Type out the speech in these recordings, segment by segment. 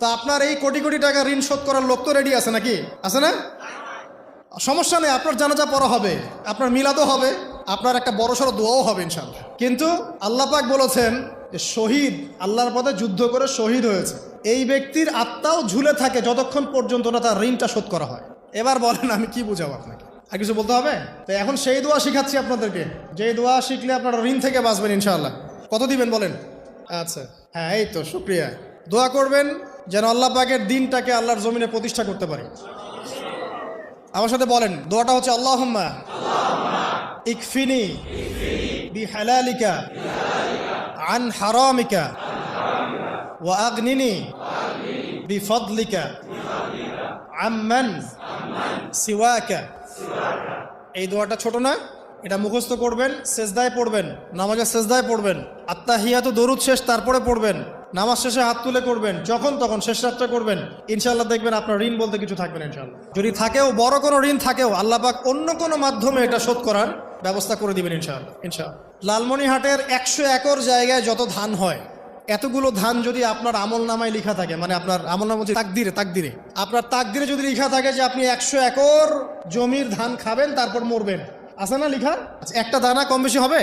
তা আপনার এই কোটি কোটি টাকা ঋণ শোধ করার লোক তো রেডি আছে নাকি? আছে না? সমস্যা নেই, আপনার জানাজা পড়া হবে, আপনার মিলাদও হবে, আপনার একটা বড় সড়ো দোয়াও হবে ইনশাল্লাহ কিন্তু আল্লাহ পাক বলেছেন যে শহীদ, আল্লাহর পথে যুদ্ধ করে শহীদ হয়েছে। এই ব্যক্তির আত্মাও ঝুলে থাকে যতক্ষণ পর্যন্ত না তার ঋণটা শোধ করা হয়। এবার বলেন, আমি কি বুঝাবো আপনাকে? আর কিছু বলতে হবে? তো এখন সেই দোয়া শিখাচ্ছি আপনাদেরকে। যে দোয়া শিখলে আপনারা ঋণ থেকে বাঁচবেন ইনশাআল্লাহ। কত দিবেন বলেন? আচ্ছা হ্যাঁ এই তো, শুক্রিয়া। দোয়া করবেন যেন আল্লাহ পাকের দিনটাকে আল্লাহর জমিনে প্রতিষ্ঠা করতে পারে। আমার সাথে বলেন, দোয়াটা হচ্ছে, আল্লাহুম্মা ইকফিনি বি হালালিকা আন হারামিকা, ওয়া আগনিনি বি ফদলিকা আম্মান সিওয়াকা। এই দোয়াটা ছোট না, এটা মুখস্থ করবেন, সেজদায় পড়বেন, নামাজের সেজদায় পড়বেন আত্মাহিয়া তো দরুদ শেষ, তারপরে পড়বেন। নামাজ শেষে হাত তুলে করবেন যখন তখন শেষ রাতটা করবেন ইনশাল্লাহ দেখবেন আপনার ঋণ বলতে কিছু থাকবেন ইনশাল্লাহ যদি থাকেও বড় কোনো ঋণ থাকেও আল্লাহ পাক অন্য কোনো মাধ্যমে এটা শোধ করার ব্যবস্থা করে দিবেন ইনশাল্লাহ ইনশাল্লাহ লালমনিহাটের একশো একর জায়গায় যত ধান হয় এতগুলো ধান যদি আপনার আমল নামায় লেখা থাকে মানে আপনার আমল নাম তাকদিরে তাকদিরে। আপনার তাকদিরে যদি লিখা থাকে যে আপনি একশো একর জমির ধান খাবেন তারপর মরবেন। আছে না লেখা আচ্ছা, একটা দানা কম বেশি হবে?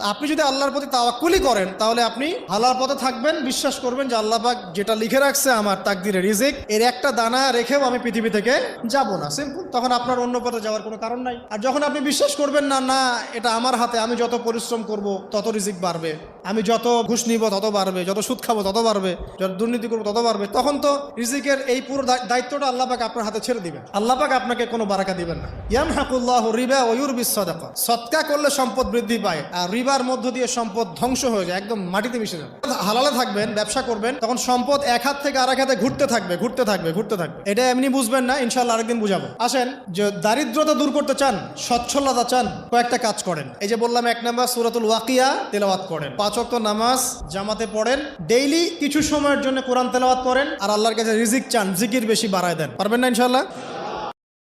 আপনি যদি আল্লাহর প্রতি তাওয়াক্কুলি করেন, তাহলে আপনি আল্লাহর পথে থাকবেন, বিশ্বাস করবেন যে আল্লাহ পাক যেটা লিখে রাখছে আমার তাকদিরে রিজিক, এর একটা দানা রেখেও আমি পৃথিবী থেকে যাব না। সিম্পল তখন আপনার অন্য পথে যাওয়ার কোনো কারণ নাই। আর যখন আপনি বিশ্বাস করবেন না না, এটা আমার হাতে, আমি যত পরিশ্রম করব, তত রিজিক বাড়বে। আমি যত ঘুষ নিব, তত বাড়বে, যত সুদ খাব, তত বাড়বে, যত দুর্নীতি করব, তত বাড়বে। তখন তো রিজিকের এই পুরো দায়- দায়িত্বটা আল্লাহ পাক আপনার হাতে ছেড়ে দিবেন। আল্লাহ পাক আপনাকে কোনো বারাকা দিবেন না। ইয়াম হাকুল্লাহ রিবা ওয়ুর বিশ্বদাকা সৎকা করলে সম্পদ বৃদ্ধি পায়, আর রিবার মধ্য দিয়ে সম্পদ ধ্বংস হয়ে যায়, একদম মাটিতে মিশে যাবে। হালালে থাকবেন, ব্যবসা করবেন, তখন সম্পদ এক হাত থেকে আরেক হাতে ঘুরতে থাকবে ঘুরতে থাকবে ঘুরতে থাকবে। এটা এমনি বুঝবেন না ইনশাল্লাহ আরেকদিন বুঝাবো। আসেন, যে দারিদ্রতা দূর করতে চান, সচ্ছলতা চান, কয়েকটা কাজ করেন। এই যে বললাম এক নাম্বার সুরাতুল ওয়াকিয়া তেলাওয়াত করেন। পাঁচ ওয়াক্ত নামাজ, জামাতে পড়েন, ডেইলি কিছু সময়ের জন্য কোরআন তেলাওয়াত করেন, আর আল্লাহর কাছে রিজিক চান, জিকির বেশি বাড়ায় দেন। পারবেন না ইনশাল্লাহ